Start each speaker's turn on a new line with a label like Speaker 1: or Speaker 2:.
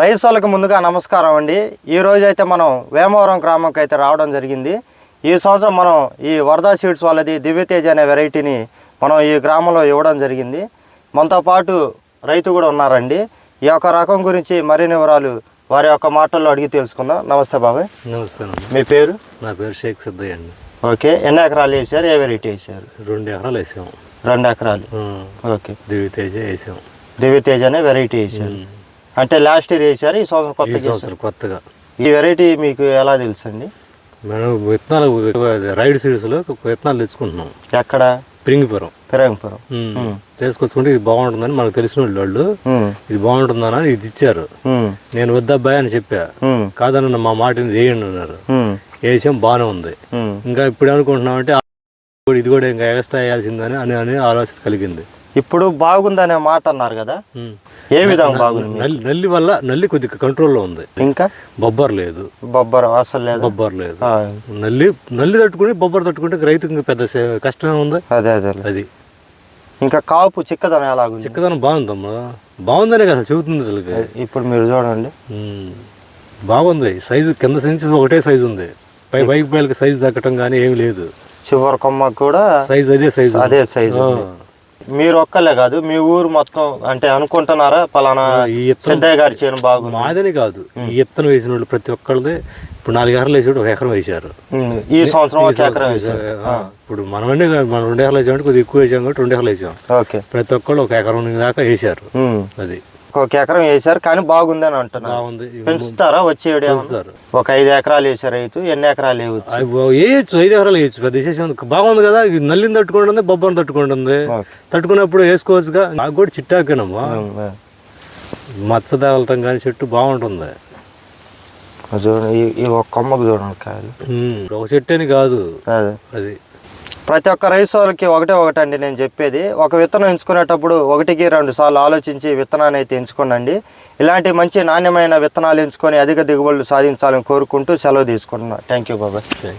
Speaker 1: వాళ్ళకి ముందుగా నమస్కారం అండి. ఈ రోజు అయితే మనం వేమవరం గ్రామంకి అయితే రావడం జరిగింది. ఈ సంవత్సరం మనం ఈ వరదా సీడ్స్ వాళ్ళది దివ్యతేజ్ అనే వెరైటీని మనం ఈ గ్రామంలో ఇవ్వడం జరిగింది. మనతో పాటు రైతు కూడా ఉన్నారండి. ఈ యొక్క రకం గురించి మరిన్ని వివరాలు వారి యొక్క మాటల్లో అడిగి తెలుసుకుందాం. నమస్తే బాబాయ్.
Speaker 2: నమస్తే.
Speaker 1: మీ పేరు?
Speaker 2: నా పేరు షేక్ సిద్ధయ్య అండి.
Speaker 1: ఓకే. ఎన్ని ఎకరాలు వేసారు ఏ వెరైటీ వేసారు
Speaker 2: రెండు ఎకరాలు వేసాం.
Speaker 1: రెండు ఎకరాలు. ఓకే.
Speaker 2: దివితేజ వేసాం.
Speaker 1: దివ్యతేజ్ అనే వెరైటీ వేసారు అంటే లాస్ట్ ఇయర్ వేసారు ఈ సంవత్సరం
Speaker 2: ఈ
Speaker 1: కొత్త
Speaker 2: సంవత్సరం కొత్తగా.
Speaker 1: ఈ వెరైటీ మీకు ఎలా తెలుసండి?
Speaker 2: మనం విత్తనాలు రైడ్ సీడ్స్లో విత్తనాలు తెచ్చుకుంటున్నాం.
Speaker 1: ఎక్కడ?
Speaker 2: ప్రింగిపురం.
Speaker 1: పెరంగపురం.
Speaker 2: ఉమ్. తీసుకొచ్చుకుంటే ఇది బాగుంటుందని మనకు తెలిసిన వాళ్ళు
Speaker 1: ఉమ్,
Speaker 2: ఇది బాగుంటుందని ఇది ఇచ్చారు.
Speaker 1: ఉమ్,
Speaker 2: నేను వద్దబ్బాయి అని చెప్పా.
Speaker 1: ఉమ్,
Speaker 2: కాదన్న మా మాటని వేయండి అన్నారు.
Speaker 1: ఉమ్,
Speaker 2: వేసాం బాగానే ఉంది.
Speaker 1: ఉమ్.
Speaker 2: ఇంకా ఇప్పుడు అనుకుంటున్నామంటే ఆ ఇది కూడా ఇంకా ఎక్స్ట్రా వేయాల్సిందని అని అని ఆలోచన కలిగింది.
Speaker 1: ఇప్పుడు బాగుందనే మాట అన్నారు కదా. ఏ విధంగా బాగుంది
Speaker 2: నల్లి వల్ల నల్లి కొద్దిగా కంట్రోల్లో ఉంది.
Speaker 1: ఇంకా?
Speaker 2: బొబ్బర్ లేదు.
Speaker 1: బొబ్బర అసలు లేదు.
Speaker 2: బొబ్బర్ లేదు. నల్లి నల్లి తట్టుకుని బొబ్బర్ తట్టుకుంటే రైతుకి పెద్ద కష్టమే ఉంది.
Speaker 1: అదే అదే
Speaker 2: అది.
Speaker 1: ఇంకా కాపు చిక్కదనం ఎలాగుంది?
Speaker 2: చిక్కదనం బాగుందమ్మా. బాగుందనే కదా చెబుతుంది అసలుకి
Speaker 1: ఇప్పుడు మీరు చూడండి.
Speaker 2: బాగుంది. సైజు కింద నుంచి ఒకటే సైజు ఉంది. పై బైక్ పైలకి సైజు తగ్గటం కానీ ఏమి లేదు.
Speaker 1: చివరి కొమ్మకు కూడా
Speaker 2: సైజు అదే సైజు.
Speaker 1: అదే సైజు. మీరు ఒక్కలే కాదు మీ ఊరు మొత్తం అంటే అనుకుంటున్నారా పలానా సిద్ధయ్య గారి చేను బాగుంది?
Speaker 2: మాదని కాదు. ఈ ఇత్తనం వేసిన వాళ్ళు ప్రతి ఒక్కళ్ళది. ఇప్పుడు నాలుగు ఎకరాలు వేసాడు ఒక ఎకరం వేసారు
Speaker 1: ఈ సంవత్సరం ఒక ఎకరం వేసారు
Speaker 2: ఇప్పుడు మనం రెండు ఎకరాలు వేసామంటే కొద్దిగా ఎక్కువ వేసాం కాబట్టి రెండు ఎకరాలు వేసాం.
Speaker 1: ఓకే.
Speaker 2: ప్రతి ఒక్కళ్ళు ఒక ఎకరం దాకా వేసారు అది.
Speaker 1: ఒక ఎకరం వేసారు కానీ బాగుందని అంటున్నారు.
Speaker 2: బాగుంది.
Speaker 1: పెంచుతారా? వచ్చేడు
Speaker 2: పెంచుతారు.
Speaker 1: ఒక ఐదు ఎకరాలు వేసారు రైతు ఎన్ని ఎకరాలు
Speaker 2: వేయచ్చు ఐదు ఎకరాలు వేయచ్చు. పెద్ద విశేషం. బాగుంది కదా ఇది నల్లిని తట్టుకుంటుంది బొబ్బని తట్టుకుంటుంది. తట్టుకున్నప్పుడు వేసుకోవచ్చుగా. నాకు కూడా చిట్టాకేనమ్మా. మచ్చ తగలటం కానీ చెట్టు బాగుంటుంది.
Speaker 1: చూడండి ఈ- ఒక కొమ్మకు చూడండి కాయలు.
Speaker 2: ఉమ్, ఒక చెట్టు అని కాదు.
Speaker 1: అది. ప్రతి ఒక్క రైతు వాళ్ళకి ఒకటే ఒకటండి నేను చెప్పేది. ఒక విత్తనం ఎంచుకునేటప్పుడు ఒకటికి రెండు సార్లు ఆలోచించి విత్తనాన్ని అయితే ఎంచుకోనండి. ఇలాంటి మంచి నాణ్యమైన విత్తనాలు ఎంచుకొని అధిక దిగుబడులు సాధించాలని కోరుకుంటూ సెలవు తీసుకుంటున్నాను థ్యాంక్ యూ బాబాయ్.